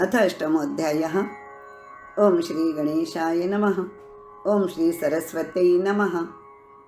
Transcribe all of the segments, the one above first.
अथ अष्टमोऽध्यायः ॐ श्रीगणेशाय नमः। ॐ श्रीसरस्वत्यै नमः।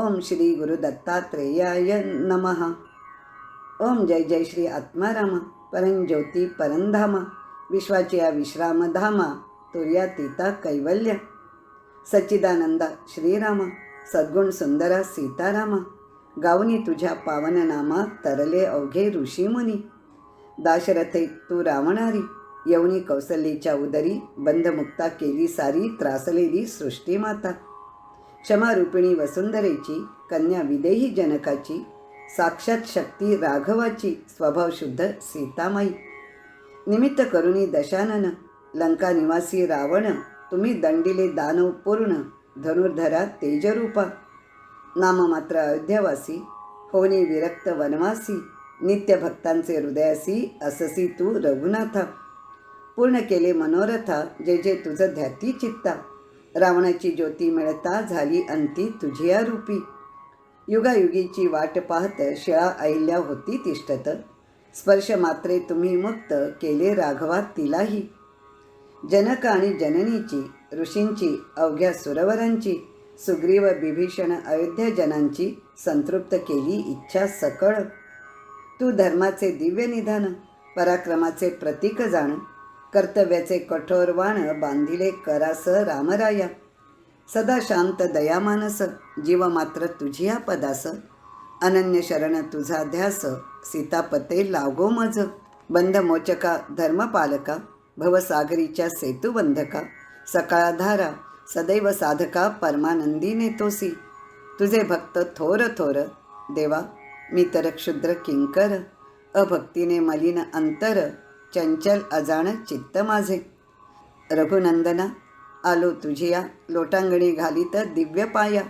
ॐ श्रीगुरुदत्तात्रेयाय नमः। ॐ जय जय श्री आत्माराम। परंज्योती परंधामा विश्वाच्या विश्रामधामा तुर्यातीता कैवल्य। सच्चिदानंदा श्रीराम। सद्गुण सुंदरा सीतारामा। गावनी तुझ्या पावननामा तरले अवघे ऋषीमुनी। दाशरथे तू रावणारी। यवनी कौसल्येच्या उदरी बंधमुक्ता केली सारी त्रासलेली सृष्टीमाता क्षमारूपिणी वसुंधरेची कन्या विदेही जनकाची साक्षात शक्ती राघवाची स्वभावशुद्ध सीतामाई. निमित्त करुणी दशानन लंका निवासी रावण तुम्ही दंडिले दानव पूर्ण धनुर्धरा तेजरूपा. नाममात्र अयोध्यावासी होनी विरक्त वनवासी नित्यभक्तांचे हृदयासी अससी तू रघुनाथा. पूर्ण केले मनोरथा जे जे तुझं ध्याती चित्ता. रावणाची ज्योती मिळता झाली अंती तुझिया रूपी युगायुगीची वाट पाहत शिळा अहिल्या होती तिष्ठत. स्पर्श मात्रे तुम्ही मुक्त केले राघवा तिलाही. जनक आणि जननीची ऋषींची अवघ्या सुरवरांची सुग्रीव बिभीषण अयोध्या जनांची संतृप्त केली इच्छा सकळ. तू धर्माचे दिव्य निधान पराक्रमाचे प्रतीक जाण. कर्तव्याचे कठोर वाण बांधिले करास रामराया. सदा शांत दयामानस जीव मात्र तुझिया पदास अनन्य शरण तुझा ध्यास सीतापते लागो मज. बंधमोचका धर्मपालका भवसागरीच्या सेतुबंधका. सकाळधारा सदैव साधका परमानंदी नेतोसी. तुझे भक्त थोर थोर. देवा मी तर क्षुद्र किंकर. अभक्तीने मलिन अंतर. चंचल अजाण चित्त माझे. रघुनंदना आलो तुझिया लोटांगणी घाली तर दिव्य पाया.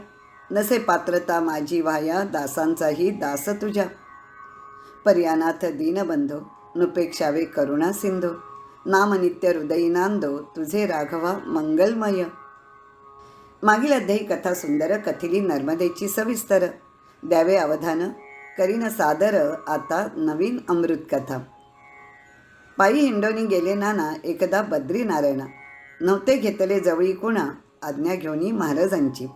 नसे पात्रता माझी वाया दासांचाही दास तुझ्या. पर्यानाथ दीनबंधो नुपेक्षावे करुणा सिंधो. नामनित्य हृदयी नांदो तुझे राघवा मंगलमय. मागील अध्यायी कथा सुंदर कथिली नर्मदेची सविस्तर. द्यावे अवधान करीन सादर आता नवीन अमृत कथा पायी हिंडोनी गेले नाना एकदा बद्रीनारायणा. नव्हते घेतले जवळी कुणा आज्ञा घेऊनी महाराजांची.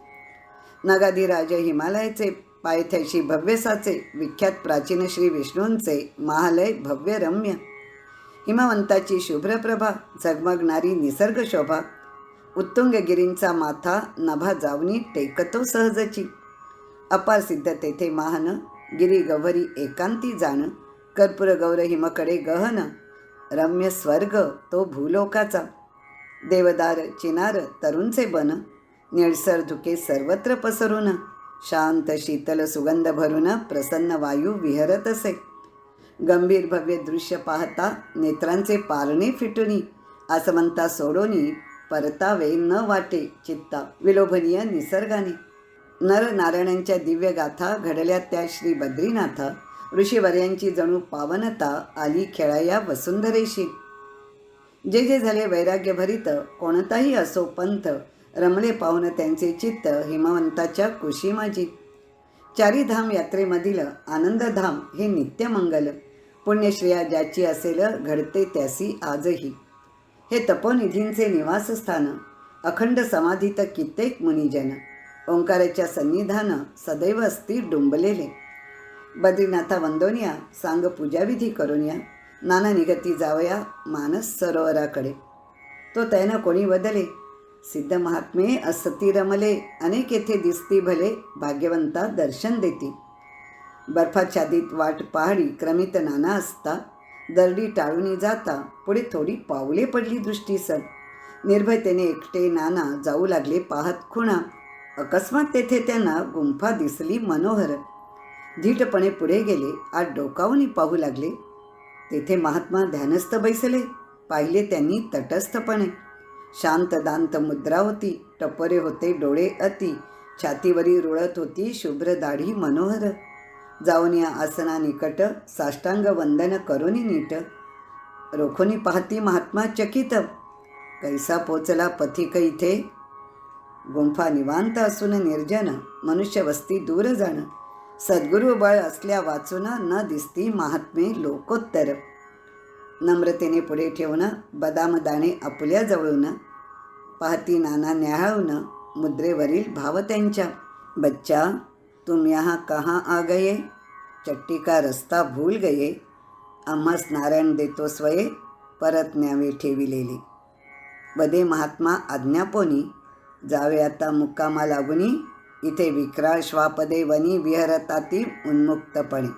नगाधिराज हिमालयाचे पायथ्याशी भव्यसाचे विख्यात प्राचीन श्री विष्णूंचे महालय भव्य रम्य हिमवंताची शुभ्रप्रभा झगमगणारी निसर्ग शोभा. उत्तुंगगिरींचा माथा नभा जावनी टेकतो सहजची. अपार सिद्ध तेथे महान गिरी गव्हरी एकांती जाण. कर्पूर गौर हिमकडे गहन. रम्य स्वर्ग तो भूलोकाचा. देवदार चिनार तरुणचे बन. निळसर धुके सर्वत्र पसरून. शांत शीतल सुगंध भरून प्रसन्न वायू विहरत असे. गंभीर भव्य दृश्य पाहता नेत्रांचे पारणे फिटुनी आसमंता सोडोनी परतावे न वाटे चित्ता विलोभनीय निसर्गाने. नर नारायणांच्या दिव्य गाथा घडल्या त्या श्री बद्रीनाथा. ऋषीवर्यांची जणू पावनता आली खेळाया वसुंधरेशी. जे जे झाले वैराग्यभरित कोणताही असो पंथ रमणे पाहून त्यांचे चित्त हिमवंताच्या कुशीमाजी. चारीधाम यात्रेमधील आनंदधाम हे नित्यमंगल पुण्यश्रेया ज्याची असेल घडते त्यासी आजही. हे तपोनिधींचे निवासस्थान अखंड समाधीत कित्येक मुनिजन ओंकाराच्या सन्निधान सदैव असती डुंबलेले. बद्रीनाथा वंदोनिया सांग पूजाविधी करून या नाना निगती जावया मानस सरोवराकडे. तो तैना कोणी बदले? सिद्ध महात्मे असती रमले अनेक येथे दिसती भले भाग्यवंता दर्शन देती. बर्फाच्छादित वाट पहाडी क्रमित नाना असता दरडी टाळूनी जाता पुढे थोडी पावले पडली दृष्टीस निर्भयतेने एकटे नाना जाऊ लागले पाहत खुणा. अकस्मात तेथे त्यांना गुंफा दिसली मनोहर. धीटपणे पुढे गेले आत डोकावूनही पाहू लागले. तेथे महात्मा ध्यानस्थ बैसले. पाहिले त्यांनी तटस्थपणे. शांत दांत मुद्रा होती टपोरे होते डोळे अति. छातीवरी रुळत होती शुभ्र दाढी मनोहर. जाऊन या आसना निकट साष्टांग वंदन करुनी नीट. रोखोनी पाहती महात्मा चकित. कैसा पोचला पथिक इथे? गुंफा निवांत असून निर्जन. मनुष्य वस्ती दूर जाणं. सद्गुरु बळ असल्या वाचून न दिसती महात्मे लोकोत्तर. नम्रतेने पुढे ठेवणं बदामदाणे आपुल्या जवळून पाहती नाना न्याहाळून मुद्रेवरील भाव त्यांच्या. बच्चा तुम यहाँ कहाँ आ गये? चट्टी का रस्ता भूल गये? आम्हास नारायण देतो स्वये परत न्यावे ठेविलेली. बदे महात्मा आज्ञापोनी जावे आता मुक्कामा लागुनी इथे विक्राळ श्वापदे वनी विहरताती उन्मुक्तपणे.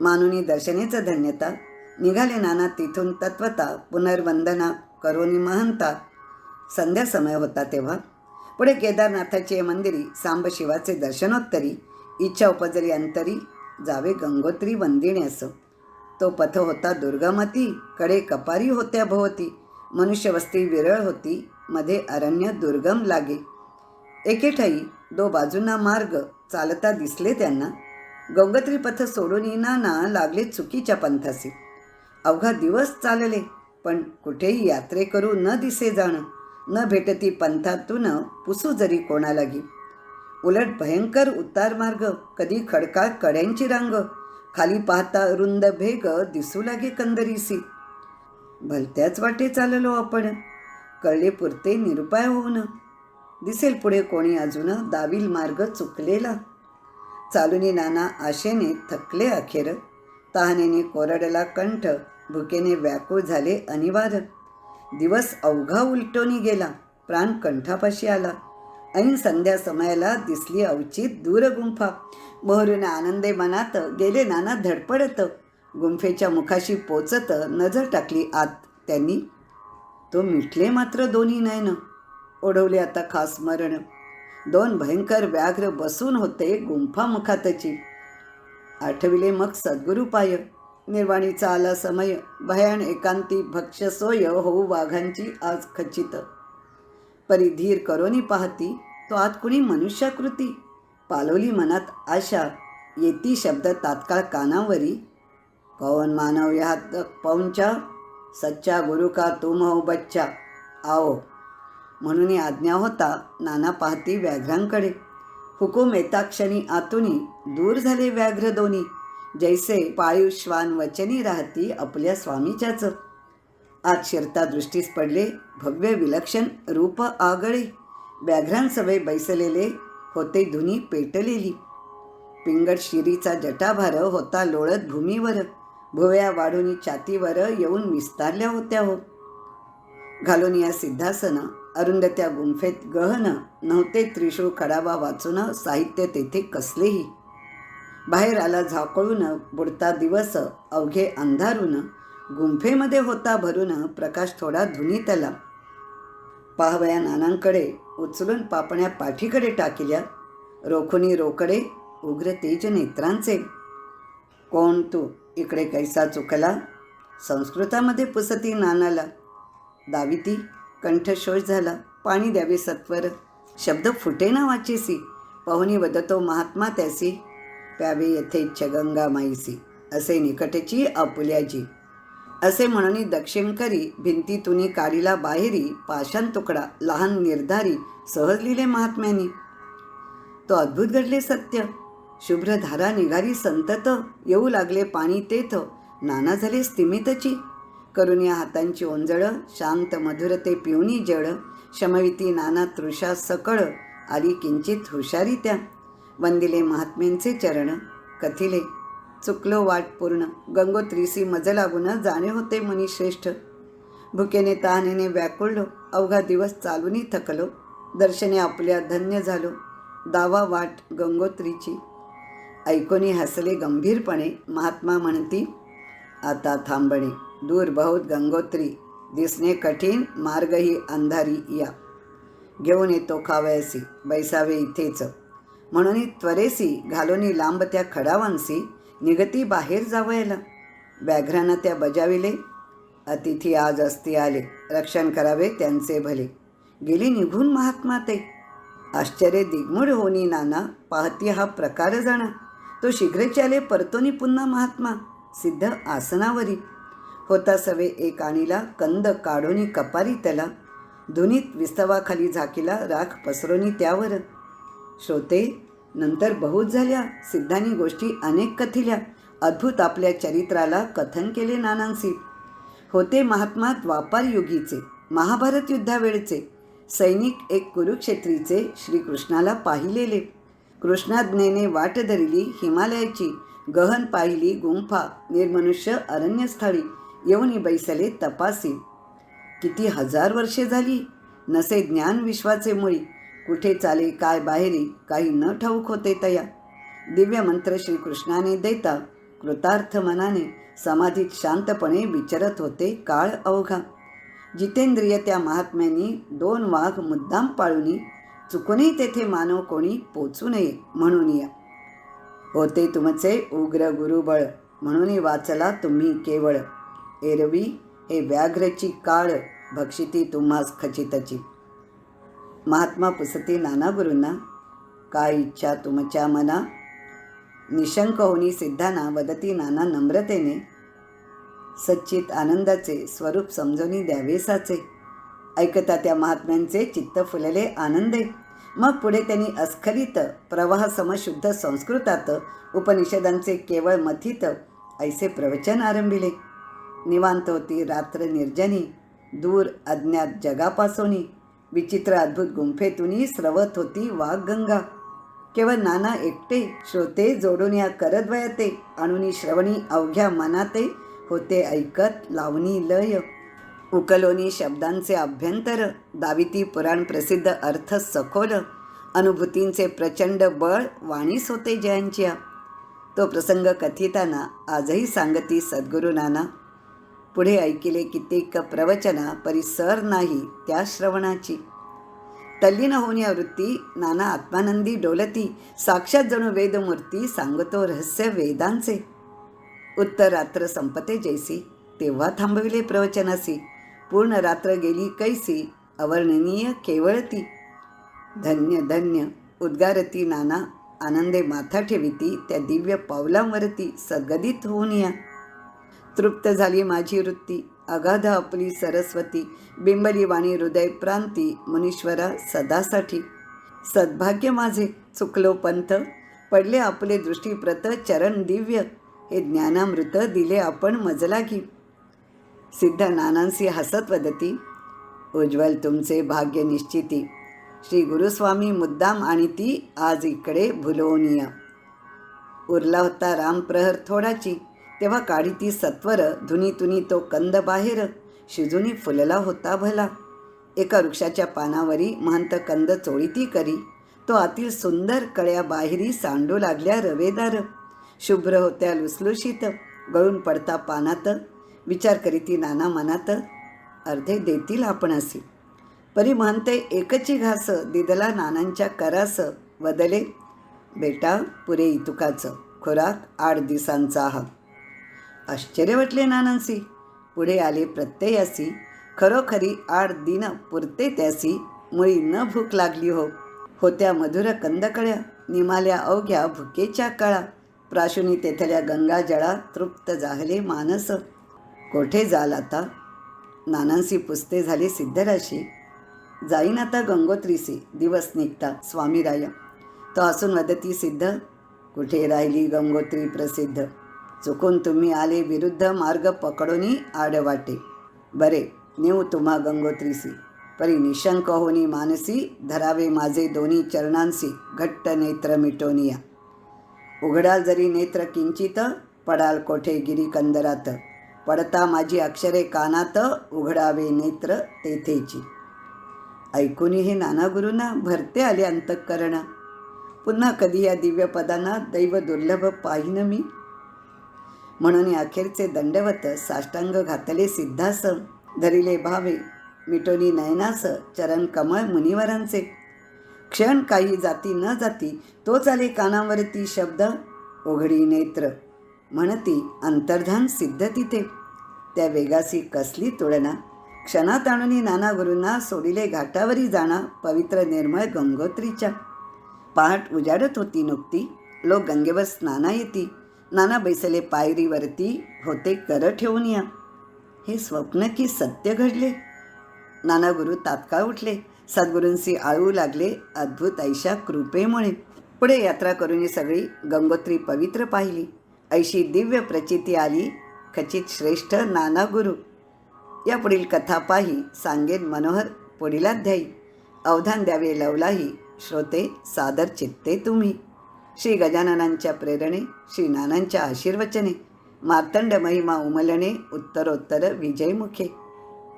मानुनी दर्शनेचं धन्यता निघाले नाना तिथून तत्वता पुनर्वंदना करोनी महंता. संध्या समय होता तेव्हा. पुढे केदारनाथाची मंदिरी सांब शिवाचे दर्शनोत्तरी इच्छा उपजरी अंतरी जावे गंगोत्री वंदिण्यास तो पथ होता दुर्गमती कडे कपारी होत्या भोवती. मनुष्यवस्ती विरळ होती मध्ये अरण्य दुर्गम लागे. एके ठाई दो बाजूंना मार्ग. चालता दिसले त्यांना. गंगोत्री पथ सोडून येणाना लागले चुकीच्या पंथासी अवघा दिवस चालले पण कुठेही यात्रे करू न दिसे जाणं न भेटती पंथातून पुसू जरी कोणालागी उलट भयंकर उतार मार्ग कधी खडकाळ कड्यांची रांग खाली पाहता रुंद भेग दिसू लागे कंदरीसी भलत्याच वाटे चाललो आपण. कळले पुरते निरुपाय होऊन. दिसेल पुढे कोणी अजून दावील मार्ग चुकलेला. चालुनी नाना आशेने थकले अखेर. तहानेने कोरडला कंठ भुकेने व्याकुळ झाले अनिवार्य. दिवस अवघा उलटोनी गेला प्राण कंठापाशी आला. ऐन संध्या समयाला दिसली अवचित दूर गुंफा मोहरून आनंदे मनात गेले नाना धडपडत. गुंफेच्या मुखाशी पोचत नजर टाकली आत त्यांनी. तो मिटले मात्र दोन्ही नयनं. ओढवले आता खास मरण. दोन भयंकर व्याघ्र बसून होते गुंफा मुखातची आठविले मग सद्गुरुपाय निर्वाणीचा आला समय भयान एकांती भक्ष सोय होऊ वाघांची आज खचित. परिधीर करोनी पाहती तो आत कुणी मनुष्याकृती? पालवली मनात आशा येती शब्द तात्काळ कानावरी. कौन मानव यात पौंचा सच्चा गुरु का तुम हो बच्चा? आओ. म्हणून आज्ञा होता नाना पाहती व्याघ्रांकडे. हुकूम येताक्षणी आतुनी दूर झाले व्याघ्र दोन्ही. जैसे पाळीव श्वान वचनी राहती आपल्या स्वामीच्याच. आज शिरता दृष्टीस पडले भव्य विलक्षण रूप आगळे. व्याघ्रांसवे बैसलेले होते धुनी पेटलेली. पिंगड शिरीचा जटाभार होता लोळत भूमीवर. भुवया वाढून छातीवर येऊन विस्तारल्या होत्या हो. घालून या सिद्धासनं अरुंद त्या गुंफेत गहन नव्हते त्रिशूळ खडावा वाचून साहित्य तेथे कसलेही. बाहेर आला झाकळून बुडता दिवस अवघे अंधारून. गुंफेमध्ये होता भरून प्रकाश थोडा धुनीतला. पाहवया नानांकडे उचलून पापण्या पाठीकडे टाकिल्या. रोखुनी रोकडे उग्र तेज नेत्रांचे. कोण तू? इकडे कैसा चुकला? संस्कृतामध्ये पुसती नानाला. दाविती कंठशोष झाला. पाणी द्यावे सत्वर. शब्द फुटे ना वाचेसी पाहुणी वदतो महात्मा त्यासी प्यावे यथेच्छ गंगा माईसी. असे निकटची आपुल्याजी. असे म्हणून दक्षिण करी भिंतीतुनी काढीला बाहेरी पाषाण तुकडा लहान निर्धारी सहज लिहिले महात्म्यांनी. तो अद्भुत घडले सत्य. शुभ्रधारा निघाली संतत येऊ लागले पाणी तेथ. नाना झाले स्तिमितची. करून या हातांची ओंजळं शांत मधुरते पिवणी जड शमविती नाना तृषा सकळ आली किंचित हुशारी त्या. वंदिले महात्म्यांचे चरण कथिले चुकलो वाट पूर्ण गंगोत्रीसी मज लागून जाणे होते मनी श्रेष्ठ. भुकेने तहानेने व्याकुळलो अवघा दिवस चालूनही थकलो दर्शने आपल्या धन्य झालो दावा वाट गंगोत्रीची. ऐकोनी हसले गंभीरपणे महात्मा म्हणती आता थांबणे. दूर बहुत गंगोत्री दिसणे कठीण मार्गही अंधारी या. घेऊन येतो खावयासी बैसावे इथेच. म्हणून त्वरेसी घालोनी लांब त्या खडावांसी निगती बाहेर जावयाला. व्याघ्रांना त्या बजाविले अतिथी आज असती आले रक्षण करावे त्यांचे भले. गेली निघून महात्मा ते. आश्चर्य दिग्मूढ होनी नाना पाहती हा प्रकार जाणा. तो शीघ्रच आले परतोनी पुन्हा महात्मा सिद्ध आसनावरी. होता सवे एक आणीला कंद काढोनी कपारी त्याला धुनीत विस्तवाखाली झाकीला राख पसरोनी त्यावर. श्रोते नंतर बहुत झाल्या सिद्धांनी गोष्टी अनेक कथिल्या अद्भुत आपल्या चरित्राला कथन केले नानांसी. होते महात्मा द्वापार युगीचे महाभारत युद्धावेळचे सैनिक एक कुरुक्षेत्रीचे श्रीकृष्णाला पाहिलेले. कृष्णाज्ञेने वाट धरली हिमालयाची गहन पाहिली गुंफा निर्मनुष्य अरण्यस्थळी. येऊनी बैसले तपासी किती हजार वर्षे झाली? नसे ज्ञान विश्वाचे मुळी. कुठे चाले काय बाहेरी काही न ठाऊक होते तया. दिव्य मंत्र श्रीकृष्णाने देता कृतार्थ मनाने समाधीत शांतपणे विचरत होते काळ अवघा. जितेंद्रिय त्या महात्म्यांनी दोन वाघ मुद्दाम पाळूनी चुकूनही तेथे मानव कोणी पोचू नये म्हणून या. होते तुमचे उग्र गुरुबळ म्हणून वाचला तुम्ही केवळ. एरवी हे व्याघ्रची काळ भक्षिती तुम्हास खचितची. महात्मा पुसते नाना गुरूंना काय इच्छा तुमच्या मना? निशंक होनी सिद्धांना वदती नाना नम्रतेने सच्चित आनंदाचे स्वरूप समजवणी द्यावे साचे. ऐकता त्या महात्म्यांचे चित्त फुलले आनंदे. मग पुढे त्यांनी अस्खलित प्रवाह समशुद्ध संस्कृतात उपनिषदांचे केवळ मथित ऐसे प्रवचन आरंभिले. निवांत होती रात्र निर्जनी दूर अज्ञात जगापासूनही विचित्र अद्भुत गुंफेतूनही स्रवत होती वाघगंगा. केवळ नाना एकटे श्रोते जोडून या करद्वयते अणुनी श्रवणी अवघ्या मनाते होते ऐकत लावणी लय. उकलोनी शब्दांचे अभ्यंतर दाविती पुराण प्रसिद्ध अर्थ सखोल अनुभूतींचे प्रचंड बळ वाणीस होते जयांच्या. तो प्रसंग कथिताना आजही सांगती सद्गुरू नाना. पुढे ऐकिले कित्येक प्रवचना परिसर नाही त्या श्रवणाची. तल्लीन होऊन या वृत्ती नाना आत्मानंदी डोलती साक्षात जणू वेदमूर्ती सांगतो रहस्य वेदांचे. उत्तर रात्र संपते जैसी तेव्हा थांबविले प्रवचनासी. पूर्ण रात्र गेली कैसी अवर्णनीय केवळ ती धन्य धन्य उद्गारती नाना आनंदे माथा ठेविती त्या दिव्य पावलांवरती सगदित होऊन या. तृप्त झाली माझी वृत्ती. अगाध आपली सरस्वती बिंबली वाणी हृदय प्रांती मुनीश्वरा सदासाठी. सद्भाग्य माझे चुकलो पंथ. पडले आपले दृष्टीप्रत चरण दिव्य. हे ज्ञानामृत दिले आपण मजला घी सिद्ध नानांसी हसत वदती उज्ज्वल तुमचे भाग्य निश्चिती. श्री गुरुस्वामी मुद्दाम आणि ती आज इकडे भुलोनिया उरला होता रामप्रहर थोडाची. तेव्हा काढी ती सत्वर धुनी तो कंद बाहेर शिजूनी फुलला होता भला. एका वृक्षाच्या पानावरी महंत कंद चोळीती करी. तो आतील सुंदर कळ्या बाहेरी सांडू लागल्या रवेदार. शुभ्र होत्या लुसलुशीत गळून पडता पानात. विचार करीती नाना मनात अर्धे देतील आपण असे. परी म्हणते एकची घास दिदला नानांच्या करास बदले बेटा पुरे इतुकाचं. खुराक आठ दिसांचा हा. आश्चर्य वाटले नानांसी. पुढे आले प्रत्ययासी. खरोखरी आठ दिन पुरते त्यासी. मुळी न भूक लागली हो. होत्या मधुर कंदकळ्या निमाल्या अवघ्या भुकेच्या काळा. प्राशुनी तेथल्या गंगा जळा तृप्त जाहले मानस. कोठे जाल आता? नानांसी पुस्ते झाले सिद्धराशी. जाईन आता गंगोत्रीसी दिवस निघता स्वामीराय. तो असून वदती सिद्ध. कुठे राहिली गंगोत्री प्रसिद्ध? चुकून तुम्ही आले विरुद्ध मार्ग पकडूनी आडवाटे बरे नेऊ तुम्हा गंगोत्रीसी. परी निशंक होनी मानसी धरावे माझे दोन्ही चरणांसी घट्ट नेत्र मिटोनिया. उघडाल जरी नेत्र किंचित पडाल कोठे गिरीकंदरात पडता माझी अक्षरे कानात उघडावे नेत्र तेथेची. ऐकूनी हे नानागुरूंना भरते आले अंतःकरण. पुन्हा कधी या दिव्यपदांना दैव दुर्लभ पाहिनं मी? म्हणून अखेरचे दंडवत साष्टांग घातले सिद्धास. धरिले भावे मिटोनी नयनास चरण कमळ मुनिवरांचे. क्षण काही जाती न जाती तोच चाले कानावरती शब्द ओघडी नेत्र म्हणती अंतर्धान सिद्ध तिथे. त्या वेगासी कसली तुळना क्षणात आणून नाना गुरूंना सोडिले घाटावरी जाणा पवित्र निर्मळ गंगोत्रीच्या. पहाट उजाडत होती नुकती लोक गंगेवर स्नाना येती. नाना बैसले पायरीवरती होते कर ठेवून या. हे स्वप्न की सत्य घडले? नाना गुरु तात्काळ उठले. सद्गुरूंशी आळू लागले अद्भुत ऐशा कृपेमुळे. पुढे यात्रा करून सगळी गंगोत्री पवित्र पाहिली. ऐशी दिव्य प्रचिती आली खचित श्रेष्ठ नाना गुरु या पुढील कथा पाही सांगेन मनोहर पुढील अध्यायी. अवधान द्यावे लवलाही श्रोते सादर चित्ते तुम्ही. श्री गजाननांच्या प्रेरणे श्री नानांच्या आशीर्वचने मार्तंड महिमा उमलणे उत्तरोत्तर विजयमुखे.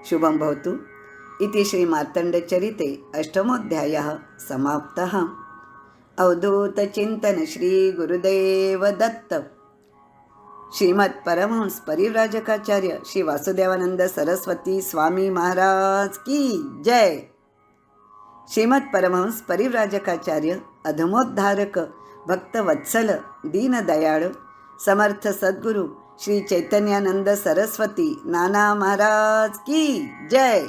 शुभं भवतु. इति श्रीमार्तण्डचरिते अष्टमोऽध्यायः समाप्तः. अवधूतचिन्तन श्री गुरुदेव दत्त. परिव्राजकाचार्य श्री वासुदेवानंद सरस्वती स्वामी महाराज की जय. श्रीमत्परमहंस परिव्राजकाचार्य अधमोद्धारक भक्तवत्सल दीनदयाळ। समर्थ सद्गुरू श्री चैतन्यानंद सरस्वती। नाना महाराज की जय।